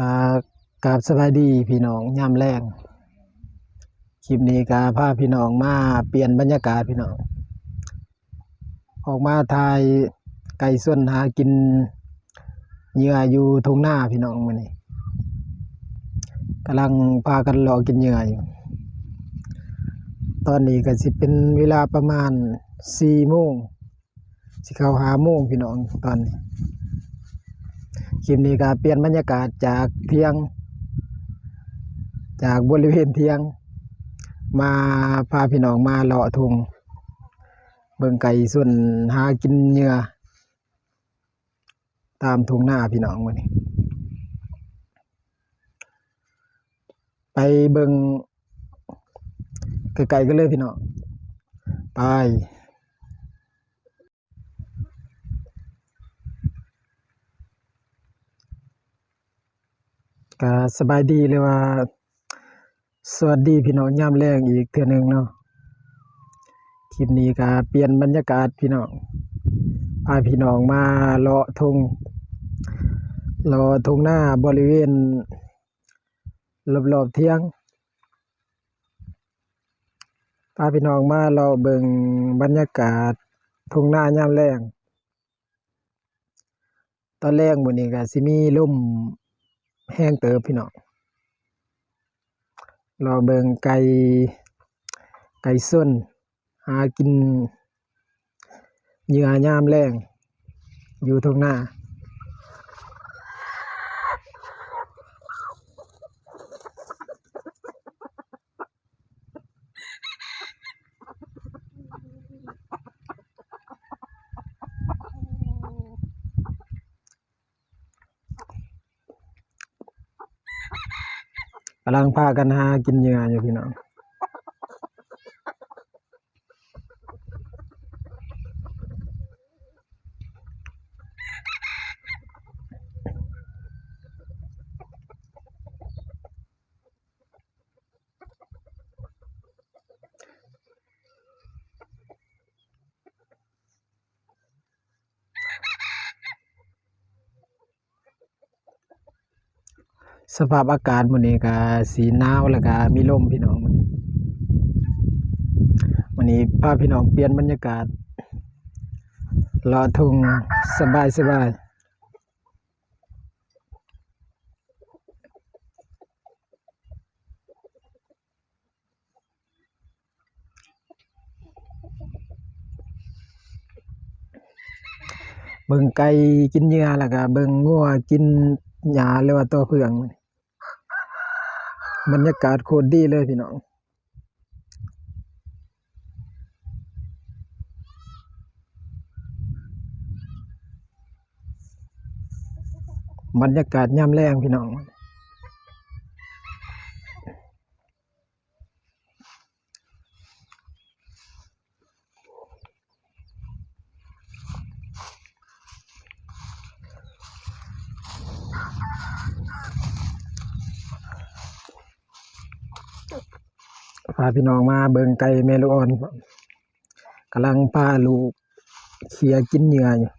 กากาบสบายดีพี่น้องยามแรงคลิปนี้กาพาพี่น้องมาเปลี่ยนบรรยากาศพี่น้อง ออกมาถ่ายไก่ส่วนหากินเหยื่ออยู่ทุ่งนาพี่น้องมื้อนี้กำลังพากันรอกินเหยื่ออยู่ตอนนี้ก็สิเป็นเวลาประมาณ4โมงสิเข้า5โมงพี่น้องตอนนี้ คลิปนี้ก็เปลี่ยนบรรยากาศจากเที่ยง จากบริเวณเที่ยง มาพาพี่น้องมาเลาะทุงเบิ่งไก่ส่วนหากินเหยื่อตามทุงหน้าพี่น้องวันนี้ ไปเบิ่งไกลๆกันเลยพี่น้องไป ก็สบายดีเลยว่า สวัสดีพี่น้องยามแรงอีกเทื่อนึงเนาะคลิปนี้ก็เปลี่ยนบรรยากาศพี่น้องพาพี่น้องมาเลาะทงเลาะทงหน้าบริเวณรอบๆเที่ยงพาพี่น้องมาเลาะเบิ่งบรรยากาศทงหน้ายามแรงตอนแรกมื้อนี้ก็สิมีลม แห้งเติบพี่น้องรอเบิงไก่ไก่ส้นหากินเหยื่อยามแรงอยู่ตรงหน้า กำลังพากันหากินเหยื่ออยู่พี่น้อง สภาพอากาศมื้อนี้ก็สีหนาวแล้วก็มีลมพี่น้องมื้อนี้วันนี้พาพี่น้องเปลี่ยนบรรยากาศเลาะทุ่งสบายสบายเบิ่งไก่กินเหยื่อแล้วก็เบิ่งงัวกิน หญ้าหรือว่าตัวเพืองบรรยากาศโคตรดีเลยพี่น้องบรรยากาศย่ำแรงพี่น้อง พาพี่น้องมาเบิงไก่แม่ลูกอ่อนกำลังพาลูกเขียกินเหยื่ออยู่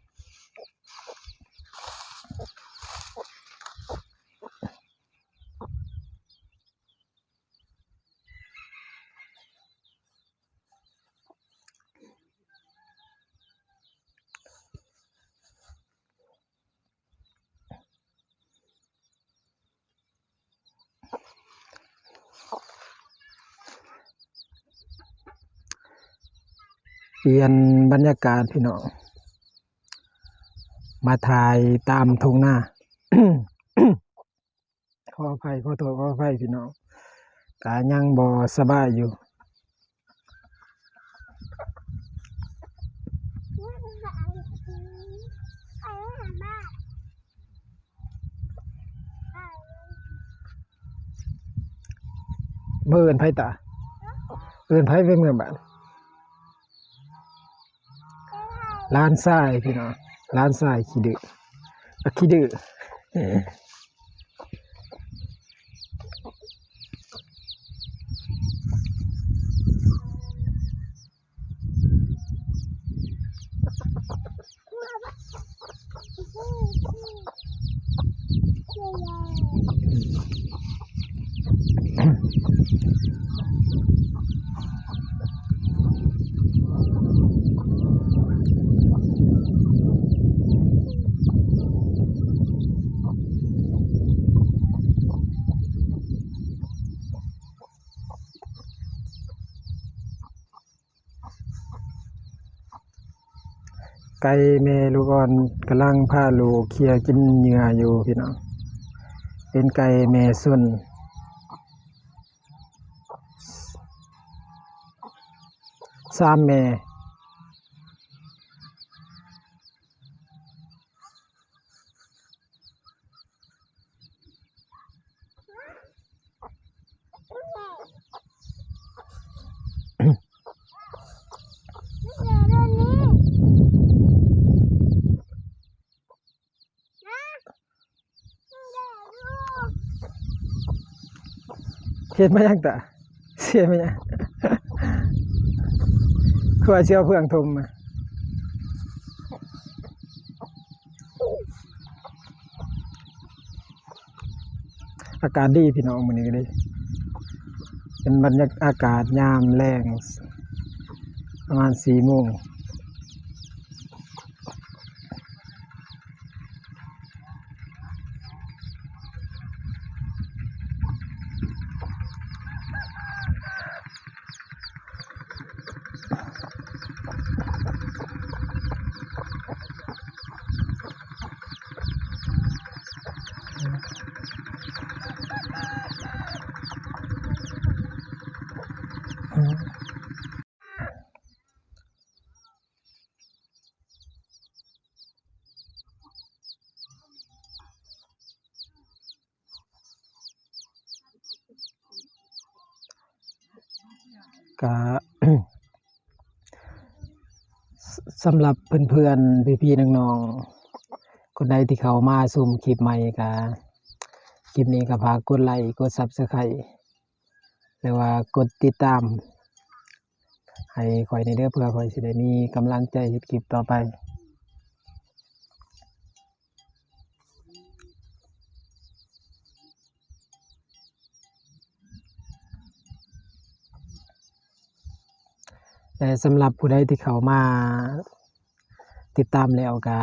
เปลี่ยนบรรยากาศพี่น้องมาถ่ายตามทงหน้า ขออภัยขอโทษขออภัยพี่น้องกายังบ่สบายอยู่เมื่อเอินไผตาเอินไผเป็นเมื่อบ้าน ล้านทรายพี่น้องล้านทรายขี้ดื้อขี้ดื้อ ก่แม่ลูกอ่อนกำลังพาลูกเคลียกินเหยื่ออยู่พี่น้องเป็นไก่แม่ส่วนสามแม่ เห็นมายังตะเสียมายังคือว่าเชียวเพื่องทมมาอากาศดีพี่น้องมื้อนี้ก็ดีเป็นบรรยากาศอากาศยามแรงประมาณสี่โมง ก็สำหรับเพื่อนๆพี่ๆน้องๆคนใดที่เขามาซุ่มคลิปใหม่ก็คลิปนี้ก็ฝากกดไลค์กดซับสไครต์หรือว่ากดติดตาม ให้คอยในเด้อเพื่อคอยสิได้มีกำลังใจเฮ็ดคลิปต่อไป แต่สำหรับผู้ใดที่เขามาติดตามแล้วก็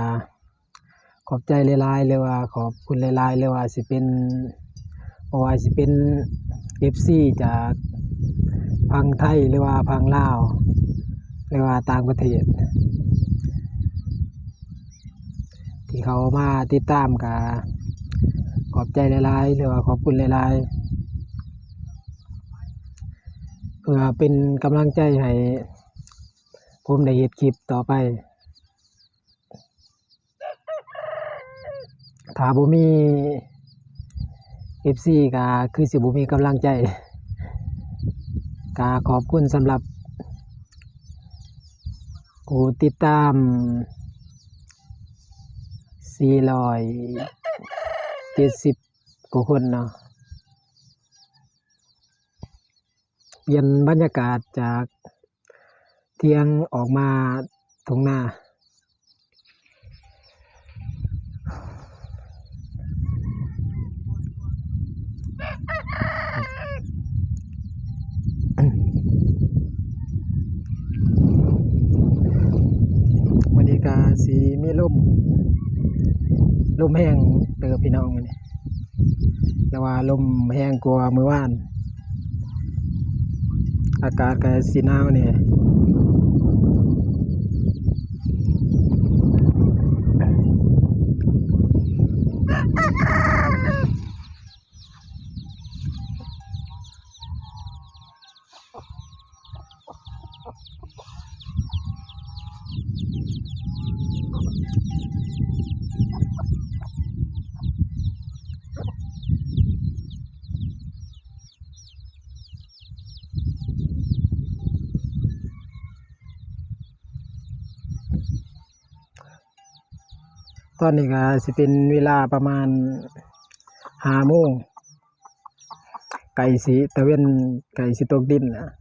ขอบใจหลายๆเลยว่าขอบคุณหลายๆเลยว่าสิเป็นบ่ว่าสิเป็น FC จากพังไทยหรือว่าพังลาวหรือว่าต่างประเทศ ที่เขามาติดตามก็ขอบใจหลายๆหรือว่าขอบคุณหลายๆเพื่อเป็นกำลังใจให้ ผมได้เฮ็ดคลิปต่อไป ถ้าบ่มี FC ก็คือสิบ่มีกำลังใจก็ขอบคุณสำหรับผู้ติดตาม470กว่าคนเนาะเปลี่ยนบรรยากาศจาก ทียงออกมาตรงหน้า วันนี้ก็สีมีลมลมแห้งเติบพี่น้องนี้แต่ว่าลมแห้งกว่าเมื่อว่าน อากาศก็สีหนาวเนี่ย อนนี้ก็สิเป็นเวลาประมาณห้าโมงไก่สีตะเวนไก่สิตกดินนะ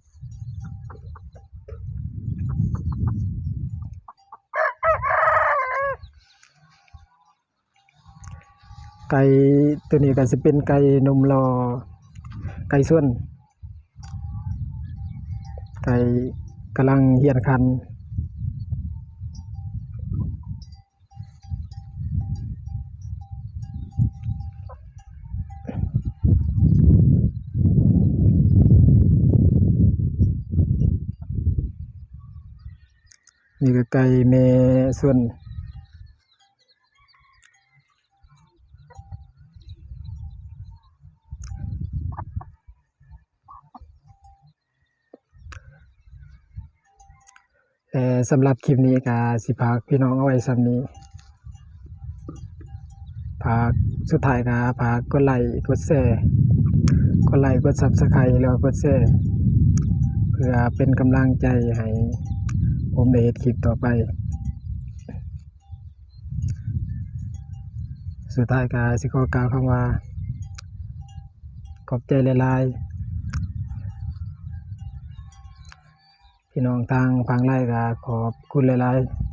ไก่ตัวนี้ก็สิเป็นไก่นมรอไก่ส่วนไก่กำลังเหียนคัน นี่ก็ไก่แม่ส่วนเอ่สำหรับคลิปนี้ก็สิพากพี่น้องเอาไว้ส่ำนี้พากสุดท้ายก็พากกดไลค์กดแชร์กดไลค์กด Subscribe แล้วก็กดแชร์เพื่อเป็นกำลังใจให้ ผมได้เฮ็ดคลิปต่อไป สุดท้ายกาสิขอกล่าวคำว่า ขอบใจหลายๆพี่น้องทางฟังไล่กาขอบคุณหลายๆ